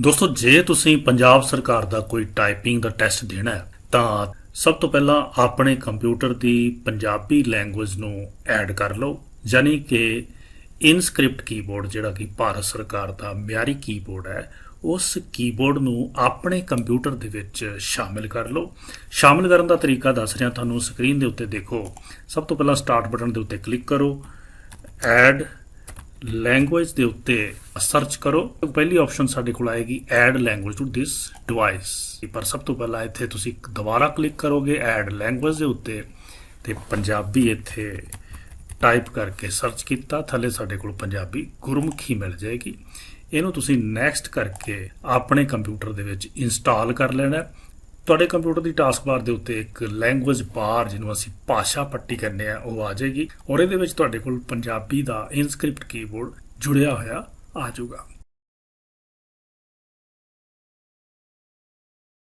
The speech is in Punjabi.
ਦੋਸਤੋ, ਜੇ ਤੁਸੀਂ ਪੰਜਾਬ ਸਰਕਾਰ ਦਾ ਕੋਈ ਟਾਈਪਿੰਗ ਦਾ ਟੈਸਟ ਦੇਣਾ ਹੈ, ਤਾਂ ਸਭ ਤੋਂ ਪਹਿਲਾਂ ਆਪਣੇ ਕੰਪਿਊਟਰ ਦੀ ਪੰਜਾਬੀ ਲੈਂਗੁਏਜ ਨੂੰ ਐਡ ਕਰ ਲਓ, ਯਾਨੀ ਕਿ ਇਨਸਕ੍ਰਿਪਟ ਕੀਬੋਰਡ ਜਿਹੜਾ ਕਿ ਭਾਰਤ ਸਰਕਾਰ ਦਾ ਮਿਆਰੀ ਕੀਬੋਰਡ ਹੈ, ਉਸ ਕੀਬੋਰਡ ਨੂੰ ਆਪਣੇ ਕੰਪਿਊਟਰ ਦੇ ਵਿੱਚ ਸ਼ਾਮਿਲ ਕਰ ਲਓ। ਸ਼ਾਮਿਲ ਕਰਨ ਦਾ ਤਰੀਕਾ ਦੱਸ ਰਿਹਾ ਤੁਹਾਨੂੰ ਸਕਰੀਨ ਦੇ ਉੱਤੇ ਦੇਖੋ। ਸਭ ਤੋਂ ਪਹਿਲਾਂ ਸਟਾਰਟ ਬਟਨ ਦੇ ਉੱਤੇ ਕਲਿੱਕ ਕਰੋ ਐਡ ਲੈਂਗੁਏਜ ਦੇ ਉੱਤੇ ਸਰਚ ਕਰੋ। ਪਹਿਲੀ ਆਪਸ਼ਨ ਸਾਡੇ ਕੋਲ ਆਏਗੀ add language to this device ਪਰ ਸਭ ਤੋਂ ਪਹਿਲਾਂ ਇੱਥੇ ਤੁਸੀਂ ਦੁਬਾਰਾ ਕਲਿੱਕ ਕਰੋਗੇ ਐਡ ਲੈਂਗੁਏਜ ਦੇ ਉੱਤੇ ਤੇ ਪੰਜਾਬੀ ਇੱਥੇ ਟਾਈਪ ਕਰਕੇ ਸਰਚ ਕੀਤਾ। ਥੱਲੇ ਸਾਡੇ ਕੋਲ ਪੰਜਾਬੀ ਗੁਰਮੁਖੀ ਮਿਲ ਜਾਏਗੀ। ਇਹਨੂੰ ਤੁਸੀਂ ਨੈਕਸਟ ਕਰਕੇ ਆਪਣੇ ਕੰਪਿਊਟਰ ਦੇ ਵਿੱਚ ਇੰਸਟਾਲ ਕਰ ਲੈਣਾ ਤੁਹਾਡੇ ਕੰਪਿਊਟਰ ਦੀ ਟਾਸਕ ਬਾਰ ਦੇ ਉੱਤੇ ਇੱਕ ਲੈਂਗੁਏਜ ਬਾਰ ਜਿਹਨੂੰ ਅਸੀਂ ਭਾਸ਼ਾ ਪੱਟੀ ਕਹਿੰਦੇ ਆ ਉਹ ਆ ਜਾਏਗੀ ਔਰ ਇਹਦੇ ਵਿੱਚ ਤੁਹਾਡੇ ਕੋਲ ਪੰਜਾਬੀ ਦਾ ਇਨਸਕ੍ਰਿਪਟ ਕੀਬੋਰਡ ਜੁੜਿਆ ਹੋਇਆ ਆ ਜਾਊਗਾ।